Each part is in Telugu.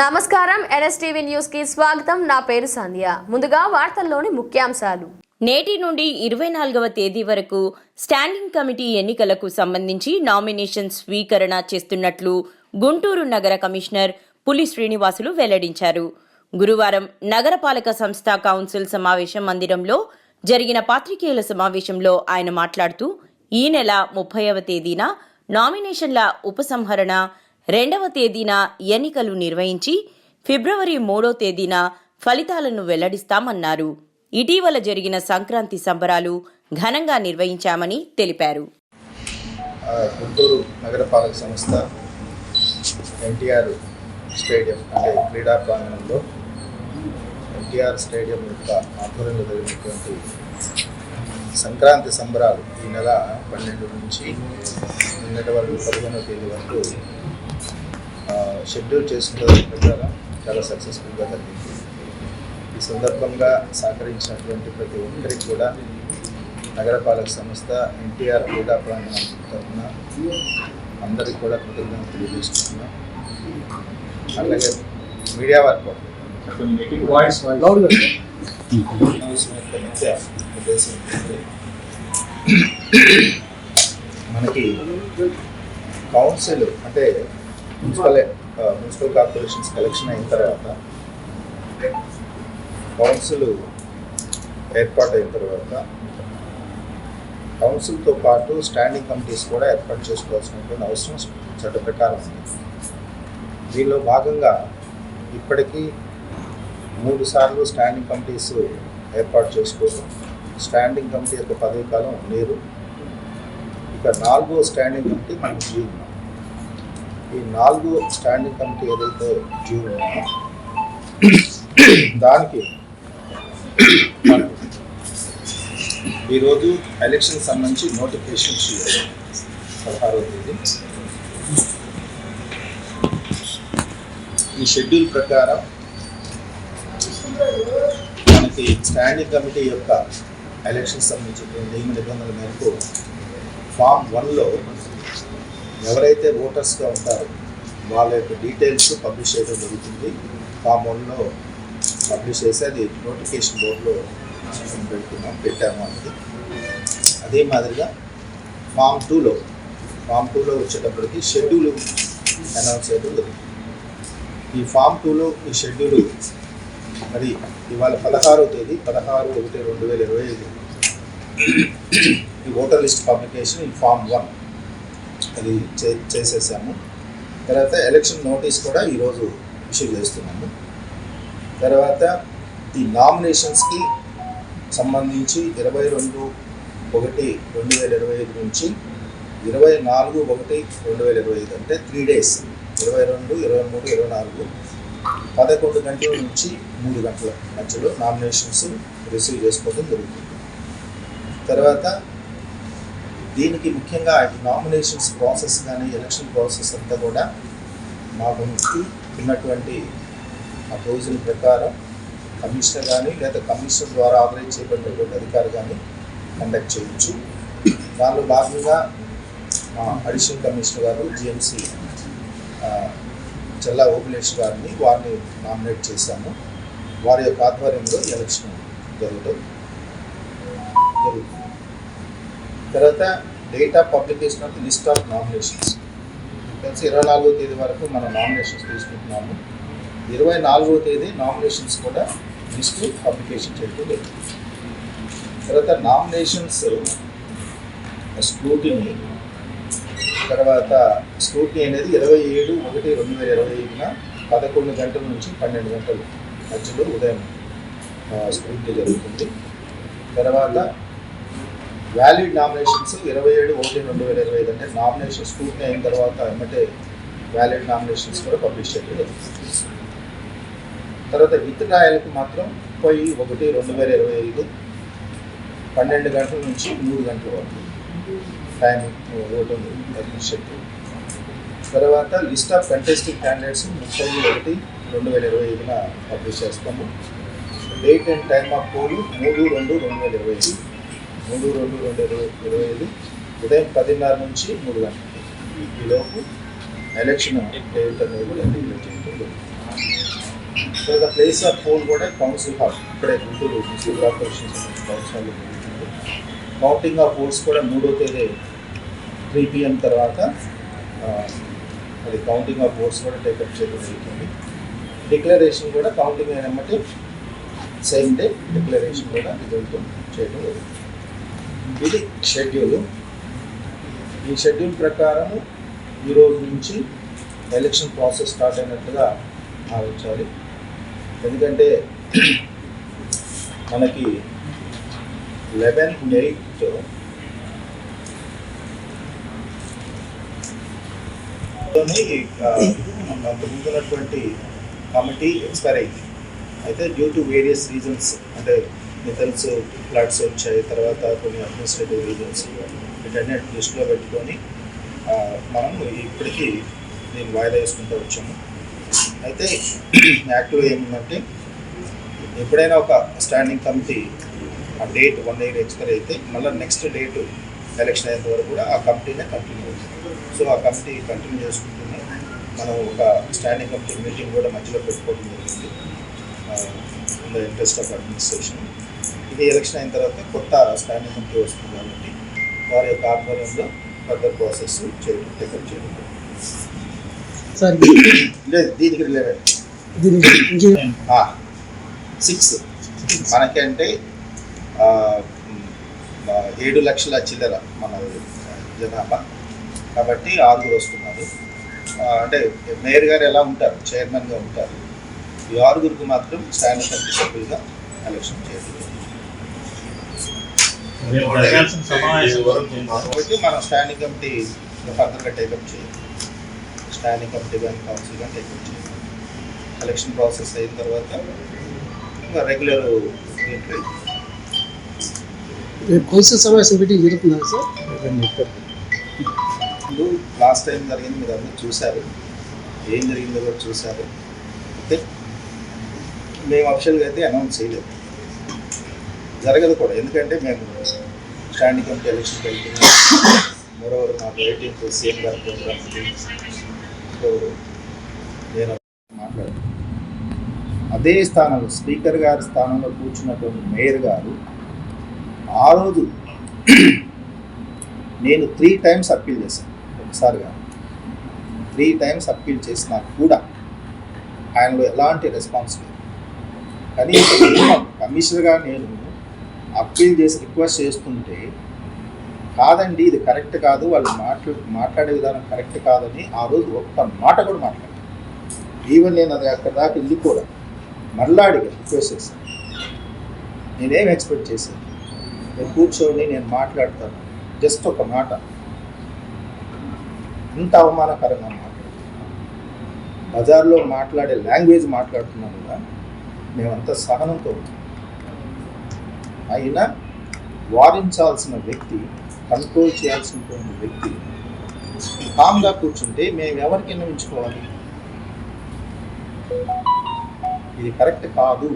నమస్కారం ఎన్ఎస్టీవీ న్యూస్కి స్వాగతం. నా పేరు సంధ్య. ముందుగా వార్తల్లోని ముఖ్యాంశాలు. నేటి నుండి ఇరవై నాలుగవ తేదీ వరకు స్టాండింగ్ కమిటీ ఎన్నికలకు సంబంధించి నామినేషన్ స్వీకరణ చేస్తున్నట్లు గుంటూరు నగర కమిషనర్ పులి శ్రీనివాసులు వెల్లడించారు. గురువారం నగరపాలక సంస్థ కౌన్సిల్ సమావేశం మందిరంలో జరిగిన పాత్రికేయుల సమావేశంలో ఆయన మాట్లాడుతూ ఈ నెల ముప్పైవ తేదీన నామినేషన్ల ఉపసంహరణ రెండవ తేదీన ఎన్నికలు నిర్వహించి ఫిబ్రవరి మూడో తేదీన ఫలితాలను వెల్లడిస్తామన్నారు. ఇటీవల జరిగిన సంక్రాంతి సంబరాలు ఘనంగా నిర్వహించామని తెలిపారు. గుంటూరు నగరపాలక సంస్థ ఎన్టీఆర్ స్టేడియం అంటే క్రీడా ప్రాంగణంలో ఎన్టీఆర్ స్టేడియం యొక్క ఆధ్వర్యంలో జరిగినటువంటి సంక్రాంతి సంబరాలు ఈ నెల పన్నెండు నుంచి నిన్నటి వరకు పదిహేనో తేదీ వరకు షెడ్యూల్ చేసుకున్న దాని ప్రకారం చాలా సక్సెస్ఫుల్గా జరిగింది. ఈ సందర్భంగా సహకరించినటువంటి ప్రతి ఒక్కరికి కూడా నగరపాలక సంస్థ ఎన్టీఆర్ క్రీడా ప్రాంగణం తరఫున అందరికి కూడా కృతజ్ఞతలు తెలియజేస్తున్నాం. అలాగే మీడియా వర్క్ మనకి కౌన్సిల్ అంటే మున్సిపల్ మున్సిపల్ కార్పొరేషన్స్ కలెక్షన్ అయిన తర్వాత కౌన్సిల్ ఏర్పాటు అయిన తర్వాత కౌన్సిల్తో పాటు స్టాండింగ్ కమిటీస్ కూడా ఏర్పాటు చేసుకోవాల్సినటువంటి అవసరం చట్ట ప్రకారం ఉంది. దీనిలో భాగంగా ఇప్పటికీ మూడు సార్లు స్టాండింగ్ కమిటీస్ ఏర్పాటు చేసుకోవడం స్టాండింగ్ కమిటీ యొక్క పదవి కాలం లేరు ఇక నాలుగో స్టాండింగ్ కమిటీ మనకు డ్యూ ఈ నాలుగు స్టాండింగ్ కమిటీ ఏదైతే డ్యూ దానికి ఈరోజు ఎలక్షన్ సంబంధించి నోటిఫికేషన్ ఇష్యూ పదహారవ తేదీ. ఈ షెడ్యూల్ ప్రకారం మనకి స్టాండింగ్ కమిటీ యొక్క ఎలక్షన్ సంబంధించిన నియమ నిబంధనల మేరకు ఫామ్ వన్లో ఎవరైతే ఓటర్స్గా ఉంటారో వాళ్ళ యొక్క డీటెయిల్స్ పబ్లిష్ చేయడం జరుగుతుంది. ఫామ్ వన్లో పబ్లిష్ చేసి అది నోటిఫికేషన్ బోర్డులో పెడుతున్నాం పెట్టాము అనేది. అదే మాదిరిగా ఫామ్ టూలో ఫామ్ టూలో వచ్చేటప్పటికి షెడ్యూల్ అనౌన్స్ చేయడం జరుగుతుంది. ఈ ఫామ్ టూలో ఈ షెడ్యూల్ మరి ఇవాళ పదహారో తేదీ పదహారు ఒకటి రెండు వేల ఇరవై ఐదు. ఈ ఓటర్ లిస్ట్ పబ్లికేషన్ ఈ ఫామ్ వన్. అది చే చేసేసాము. తర్వాత ఎలక్షన్ నోటీస్ కూడా ఈరోజు ఇష్యూ చేస్తున్నాము. తర్వాత ఈ నామినేషన్స్కి సంబంధించి ఇరవై రెండు ఒకటి రెండు వేల ఇరవై ఐదు నుంచి ఇరవై నాలుగు ఒకటి రెండు వేల ఇరవై ఐదు అంటే త్రీ డేస్ ఇరవై రెండు ఇరవై మూడు ఇరవై నాలుగు. పదకొండు గంటల నుంచి మూడు గంటల మధ్యలో నామినేషన్స్ రిసీవ్ చేసుకోవడం జరుగుతుంది. తర్వాత దీనికి ముఖ్యంగా నామినేషన్స్ ప్రాసెస్ కానీ ఎలక్షన్ ప్రాసెస్ అంతా కూడా మాకు ఉన్నటువంటి ఆ ప్రొవిజన్ ప్రకారం కమిషనర్ కానీ లేదా కమిషనర్ ద్వారా ఆపరేట్ చేయబడినటువంటి అధికారి కానీ కండక్ట్ చేయొచ్చు. దానిలో భాగంగా మా అడిషనల్ కమిషనర్ గారు జిఎంసి చెల్లా ఓపిలేష్ గారిని వారిని నామినేట్ చేశాము. వారి యొక్క ఆధ్వర్యంలో ఎలక్షన్ జరుగుతుంది జరుగుతుంది. తర్వాత date of publication of list of nominations కలిసి ఇరవై నాలుగో తేదీ వరకు మనం నామినేషన్స్ తీసుకుంటున్నాము. ఇరవై నాలుగో తేదీ నామినేషన్స్ కూడా లిస్ట్ పబ్లికేషన్ చేయడం జరుగుతుంది తర్వాత నామినేషన్స్ స్క్రూటినీ తర్వాత స్క్రూటినీ అనేది ఇరవై ఏడు ఒకటి రెండు వేల ఇరవై ఐదున పదకొండు గంటల నుంచి పన్నెండు గంటల మధ్యలో ఉదయం స్క్రూటినీ జరుగుతుంది. తర్వాత వ్యాలిడ్ నామినేషన్స్ ఇరవై ఏడు ఒకటి రెండు వేల ఇరవై ఐదు అంటే నామినేషన్ స్క్రూటినీ అయిన తర్వాత ఎమ్మటే వ్యాలిడ్ నామినేషన్స్ కూడా పబ్లిష్ చేయడం తర్వాత తర్వాత విత్డ్రాయల్కి మాత్రం ముప్పై ఒకటి రెండు వేల ఇరవై ఐదు పన్నెండు గంటల నుంచి మూడు గంటల వరకు టైం ఓటింగ్ షెడ్యూల్ తర్వాత లిస్ట్ ఆఫ్ కంటెస్టింగ్ క్యాండిడేట్స్ ముప్పై ఒకటి రెండు వేల ఇరవై ఐదున పబ్లిష్ చేస్తాము. Date and time of poll మూడు రెండు రెండు వేల ఇరవై ఐదు. మూడు రెండు రెండు ఇరవై ఇరవై ఐదు ఉదయం పదిన్నర నుంచి మూడు గంటలు ఈలోపు ఎలక్షన్ డేట్ అనేది డిక్లేర్ చేయడం తర్వాత ప్లేస్ ఆఫ్ పోల్ కూడా కౌన్సిల్ హాల్ ఇక్కడే గుంటూరు మున్సిపల్ కార్పొరేషన్ కౌన్సిల్ జరుగుతుంది. కౌంటింగ్ ఆఫ్ పోల్స్ కూడా మూడో తేదీ త్రీ పిఎం తర్వాత అది కౌంటింగ్ ఆఫ్ పోల్స్ కూడా టేకప్ చేయడం జరుగుతుంది. డిక్లరేషన్ కూడా కౌంటింగ్ అయినమ్మటి సేమ్ డే డిక్లరేషన్ కూడా రిజల్ట్ చేయడం జరుగుతుంది. ఇది షెడ్యూల్ ఈ షెడ్యూల్ ప్రకారం ఈరోజు నుంచి ఎలక్షన్ ప్రాసెస్ స్టార్ట్ అయినట్టుగా భావించాలి. ఎందుకంటే మనకి లెవెన్ ఎయిట్ ముందున్నటువంటి కమిటీ ఎక్స్పైర్ అయింది. అయితే డ్యూ టు వేరియస్ రీజన్స్ అంటే మీకు ప్లాట్స్ వచ్చాయి తర్వాత కొన్ని అడ్మినిస్ట్రేటివ్ రీజన్స్ వీటన్నీ దృష్టిలో పెట్టుకొని మనము మనం ఇప్పటికీ దీన్ని వాయిదా వేసుకుంటూ వచ్చాము. అయితే యాక్టివ్ ఏమిటంటే ఎప్పుడైనా ఒక స్టాండింగ్ కమిటీ ఆ డేట్ వన్ ఇయర్ ఎక్స్పైర్ అయితే మళ్ళీ నెక్స్ట్ డేట్ ఎలక్షన్ అయ్యేంత వరకు కూడా ఆ కమిటీనే కంటిన్యూ అవుతుంది. సో ఆ కమిటీ కంటిన్యూ చేసుకుంటూనే మనం ఒక స్టాండింగ్ కమిటీ మీటింగ్ కూడా మధ్యలో పెట్టుకోవడం జరిగింది. In the interest of administration. ఇది ఎలక్షన్ అయిన తర్వాత కొత్త స్టాండింగ్ కమిటీ వస్తుంది కాబట్టి వారి యొక్క ఆధ్వర్యంలో ఫర్దర్ ప్రాసెస్ చేయడం టేకప్ చేయడం లేదు దీనికి ఇంకే- సిక్స్ మనకంటే ఏడు లక్షల చిల్లర మన జనాభా. కాబట్టి ఆరుగురు వస్తున్నారు. అంటే మేయర్ గారు ఎలా ఉంటారు? చైర్మన్గా ఉంటారు. ఈ ఆరుగురికి మాత్రం స్టాండింగ్ కమిటీ సభ్యులుగా ఎలక్షన్ చేయాలి జరగాల్సిన సమావేశం. మనం స్టాండింగ్ కమిటీ ఫర్దర్గా టేకప్ చేయాలి స్టాండింగ్ కమిటీ కానీ కౌన్సిల్ కానీ టేకప్ చేయాలి ఎలక్షన్ ప్రాసెస్ అయిన తర్వాత ఇంకా రెగ్యులర్ కౌన్సిల్ సమావేశం మీటింగ్ జరుగుతుందా సార్? ముందు లాస్ట్ టైం జరిగింది మీరు అందరూ చూశారు. ఏం జరిగిందో కూడా చూశారు. ఓకే మేము అఫిషియల్గా అయితే అనౌన్స్ చేయలేదు. జరగదు కూడా. ఎందుకంటే మేము స్టాండింగ్ కమిటీ ఎలక్షన్కి వెళ్తున్నాం. మరోవర్ మాకు ఎయిటీన్త్ సీఎం గారు ప్రోగ్రామ్ సో నేను మాట్లాడాను అదే స్థానంలో స్పీకర్ గారి స్థానంలో కూర్చున్నటువంటి మేయర్ గారు ఆ రోజు నేను త్రీ టైమ్స్ అప్పీల్ చేశాను. ఒకసారి కాదు. త్రీ టైమ్స్ అప్పీల్ చేసినా కూడా ఆయనలో ఎలాంటి రెస్పాన్స్ లేదు. కనీసం కమిషనర్గా నేను అప్పీల్ చేసి రిక్వెస్ట్ చేస్తుంటే కాదండి ఇది కరెక్ట్ కాదు. వాళ్ళు మాట్లా మాట్లాడే విధానం కరెక్ట్ కాదని ఆ రోజు ఒక్క మాట కూడా మాట్లాడాను ఈవెన్ నేను అది అక్కడ దాకా వెళ్ళి కూడా మళ్ళా అడిగా రిక్వెస్ట్ చేశాను నేనేం ఎక్స్పెక్ట్ చేశాను నేను కూర్చొని నేను మాట్లాడతాను. జస్ట్ ఒక మాట. ఇంత అవమానకరంగా మాట్లాడుతున్నాను బజార్లో మాట్లాడే లాంగ్వేజ్ మాట్లాడుతున్నాను కూడా మేమంతా సహనంతో ఉంటాం అయినా వారించాల్సిన వ్యక్తి కంట్రోల్ చేయాల్సినటువంటి వ్యక్తి కామ్గా కూర్చుంటే మేము ఎవరికి విన్నవించుకోవాలి ఇది కరెక్ట్ కాదు.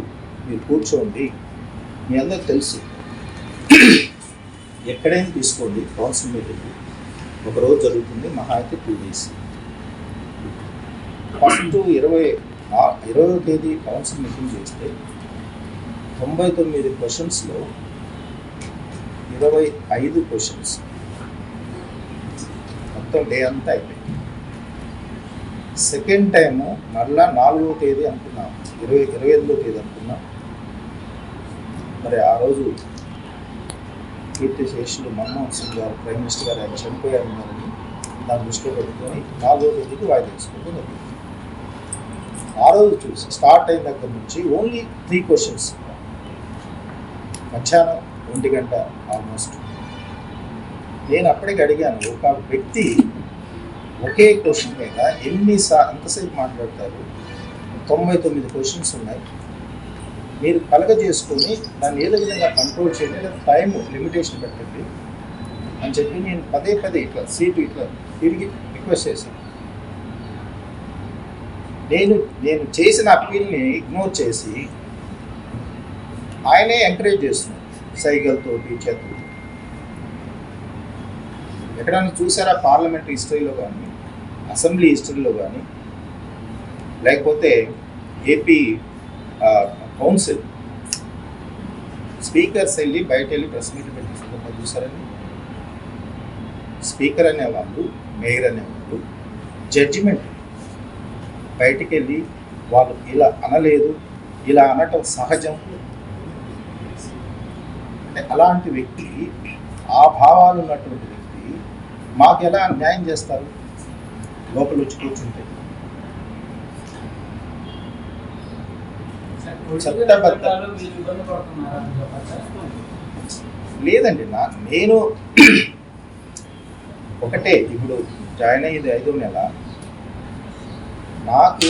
మీరు కూర్చోండి. మీ అందరికి తెలుసు. ఎక్కడైనా తీసుకోండి. Council meeting. ఒకరోజు జరుగుతుంది మహా అయితే టూ డేస్. ఫస్ట్ ఇరవై ఇరవై తేదీ కౌన్సిల్ మీటింగ్ చేస్తే తొంభై తొమ్మిది క్వశ్చన్స్లో ఇరవై ఐదు క్వశ్చన్స్ మొత్తం డే అంతా అయిపోయింది. సెకండ్ టైము మరలా నాలుగో తేదీ అనుకున్నాం. ఇరవై ఇరవై ఎనిమిదో తేదీ అనుకున్నాం. మరి ఆ రోజు కీర్తి శేషులు మన్మోహన్ సింగ్ గారు ప్రైమ్ మినిస్టర్ గారు ఆయన చనిపోయారన్నారని దాన్ని దృష్టిలో పెట్టుకొని నాలుగో తేదీకి వాయిదా వేసుకోవడం జరిగింది. ఆ రోజు చూసి స్టార్ట్ అయిన దగ్గర నుంచి ఓన్లీ త్రీ క్వశ్చన్స్ మధ్యాహ్నం ఒంటి గంట ఆల్మోస్ట్ నేను అప్పటికి అడిగాను ఒక వ్యక్తి ఒకే క్వశ్చన్ మీద ఎన్ని ఎంతసేపు మాట్లాడతారు? తొంభై తొమ్మిది క్వశ్చన్స్ ఉన్నాయి. మీరు కలగజేసుకొని దాన్ని ఏదో విధంగా కంట్రోల్ చేయండి లేదా టైం లిమిటేషన్ పెట్టండి అని చెప్పి నేను పదే పదే ఇట్లా సీటు ఇట్లా తిరిగి రిక్వెస్ట్ చేశాను. నేను నేను చేసిన అప్పీల్ని ఇగ్నోర్ చేసి ఆయనే ఎంకరేజ్ చేస్తున్నాడు సైకిల్తోటి చేతులు ఎక్కడైనా చూసారా పార్లమెంట్ హిస్టరీలో కానీ అసెంబ్లీ హిస్టరీలో కానీ? లేకపోతే ఏపీ కౌన్సిల్ స్పీకర్స్ వెళ్ళి బయట వెళ్ళి ప్రెస్ మీట్ పెట్టిన సందర్భం చూసారని స్పీకర్ అనేవాళ్ళు మేయర్ అనేవాళ్ళు జడ్జిమెంట్ బయటికి వెళ్ళి వాళ్ళు ఇలా అనలేదు ఇలా అనటం సహజం. అంటే అలాంటి వ్యక్తి ఆ భావాలు ఉన్నటువంటి వ్యక్తి మాకు ఎలా న్యాయం చేస్తారు? లోపల వచ్చి కూర్చుంటే. లేదండి నా నేను ఒకటే ఇప్పుడు జాయిన్ అయ్యేది ఐదో నెల. నాకు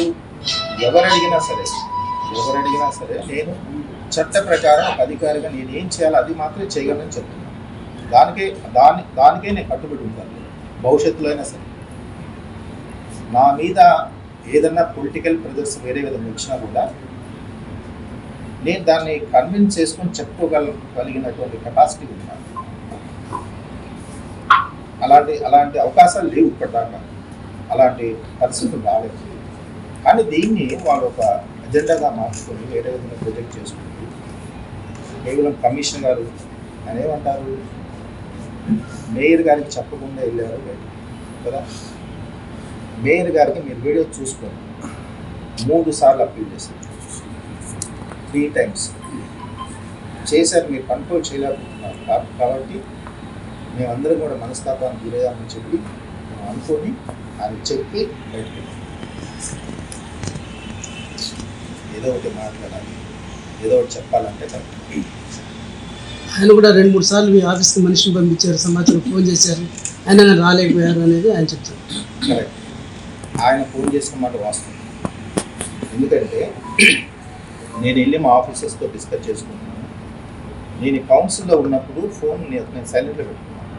ఎవరు అడిగినా సరే ఎవరు అడిగినా సరే నేను చట్ట ప్రకారం ఒక అధికారిగా నేను ఏం చేయాలో అది మాత్రమే చేయగలను చెప్తున్నాను. దానికే దాని దానికే నేను కట్టుబడి ఉంటాను. భవిష్యత్తులో అయినా సరే. నా మీద ఏదన్నా పొలిటికల్ ప్రెజర్స్ వేరే విధంగా వచ్చినా కూడా నేను దాన్ని కన్విన్స్ చేసుకొని చెప్పుకోగల కలిగినటువంటి కెపాసిటీ ఉన్నాను అలాంటి అలాంటి అవకాశాలు లేవు ఇప్పటిదాకా. అలాంటి పరిస్థితులు రాలేదు. కానీ దీన్ని వాళ్ళు ఒక అజెండాగా మార్చుకొని వేరే విధంగా ప్రొజెక్ట్ చేసుకుంటారు కేవలం కమిషనర్ గారు ఆయన ఏమంటారు మేయర్ గారికి చెప్పకుండా వెళ్ళారు. కదా? మేయర్ గారికి మీరు వీడియో చూసుకోండి. మూడు సార్లు అప్పీల్ చేశారు. Three times. చేశారు మీరు కంట్రోల్ చేయలేకపోతున్నారు. కాబట్టి మేమందరం కూడా మనస్తాపానికి గురయ్యామని చెప్పి మేము అనుకొని ఆయన చెప్పి బయటకు ఏదో ఒకటి మాట్లాడాలి. ఏదో ఒకటి చెప్పాలంటే తప్ప ఆయన కూడా రెండు మూడు సార్లు మీ ఆఫీస్కి మనిషిని పంపించారు సమాచారం ఫోన్ చేశారు. ఆయన రాలేకపోయారు అనేది ఆయన చెప్తారు. కరెక్ట్. ఆయన ఫోన్ చేసిన మాట వాస్తవం. ఎందుకంటే నేను వెళ్ళి మా ఆఫీసర్స్తో డిస్కస్ చేసుకున్నాను నేను కౌన్సిల్లో ఉన్నప్పుడు ఫోన్ నేను సైలెంట్లో పెట్టుకున్నాను.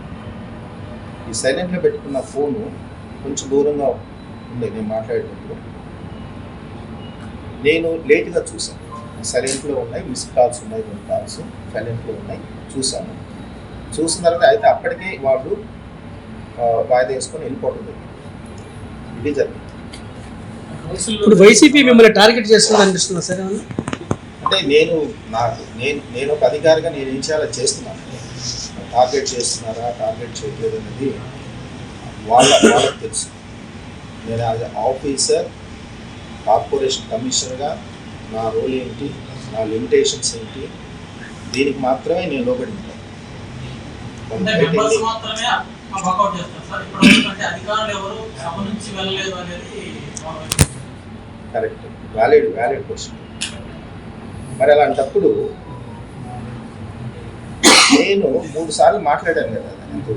ఈ సైలెంట్లో పెట్టుకున్న ఫోను కొంచెం దూరంగా ఉంది నేను మాట్లాడేటప్పుడు. నేను లేట్గా చూశాను. సైలెంట్లో ఉన్నాయి మిస్ కాల్స్ ఉన్నాయి రెండు కాల్స్ సైలెంట్లో ఉన్నాయి చూశాను చూసిన తర్వాత అయితే అప్పటికే వాళ్ళు ఆ, వాయిదా వేసుకొని వెళ్ళిపోవడం జరిగింది. ఇది జరిగింది. ఇప్పుడు వైసీపీ మిమ్మల్ని టార్గెట్ చేస్తుంది అనిపిస్తుందా సరే? అంటే నేను నాకు నేను నేను ఒక అధికారిగా నేను ఏం చేయాలో చేస్తున్నాను. టార్గెట్ చేస్తున్నారా టార్గెట్ చేయట్లేదు అనేది వాళ్ళ వాళ్ళకి తెలుసు. నేను యాజ్ ఆఫీసర్ కార్పొరేషన్ కమిషనర్గా నా రోల్ ఏంటి నా లిమిటేషన్స్ ఏంటి దీనికి మాత్రమే నేను లోబడి ఉంటాను కరెక్ట్ వ్యాలిడ్ వ్యాలిడ్ క్వశ్చన్ మరి అలాంటప్పుడు నేను మూడు సార్లు మాట్లాడాను కదా ఆయనతో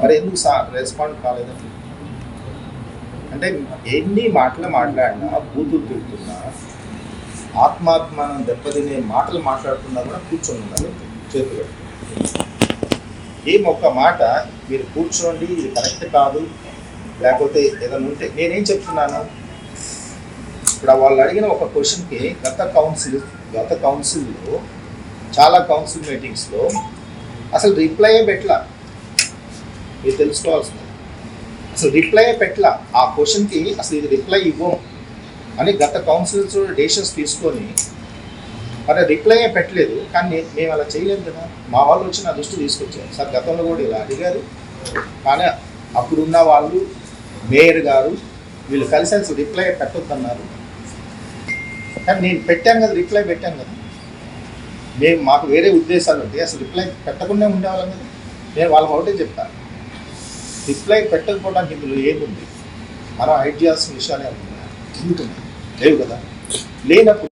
మరి ఎందుకు సా రెస్పాండ్ కాలేదని అంటే ఎన్ని మాటలు మాట్లాడినా బూతులు తిడుతున్నా ఆత్మాభిమానం దెబ్బతినే మాటలు మాట్లాడుతున్నా కూడా కూర్చొని ఉండాలి చేతులు ఏం ఒక్క మాట మీరు కూర్చోండి ఇది కరెక్ట్ కాదు. లేకపోతే ఏదైనా ఉంటే నేనేం చెప్తున్నాను? ఇప్పుడు వాళ్ళు అడిగిన ఒక క్వశ్చన్కి గత కౌన్సిల్ గత కౌన్సిల్లో చాలా కౌన్సిల్ మీటింగ్స్లో అసలు రిప్లై పెట్టలా? మీరు తెలుసుకోవాల్సింది. అసలు రిప్లై పెట్టలా? ఆ క్వశ్చన్కి అసలు ఇది రిప్లై ఇవ్వం. అని గత కౌన్సిల్స్ డెసిషన్స్ తీసుకొని మరి రిప్లై పెట్టలేదు. కానీ మేము అలా చేయలేదు కదా. మా వాళ్ళు వచ్చి నా దృష్టి తీసుకొచ్చారు. సార్ గతంలో కూడా ఇలా అడిగారు. కానీ అప్పుడున్న వాళ్ళు మేయర్ గారు వీళ్ళు కలిసి అసలు రిప్లై పెట్టొద్దన్నారు. కానీ నేను పెట్టాను కదా రిప్లై పెట్టాను కదా. మేము మాకు వేరే ఉద్దేశాలు ఉంటాయి. అసలు రిప్లై పెట్టకుండా ఉండేవాళ్ళం కదా. నేను వాళ్ళకి ఒకటే చెప్తాను రిప్లై పెట్టకపోవడానికి ఇందులో ఏముంది? మనం హైడ్ చేయాల్సిన విషయాలే ఉన్నాయి లేవు కదా లేనప్పుడు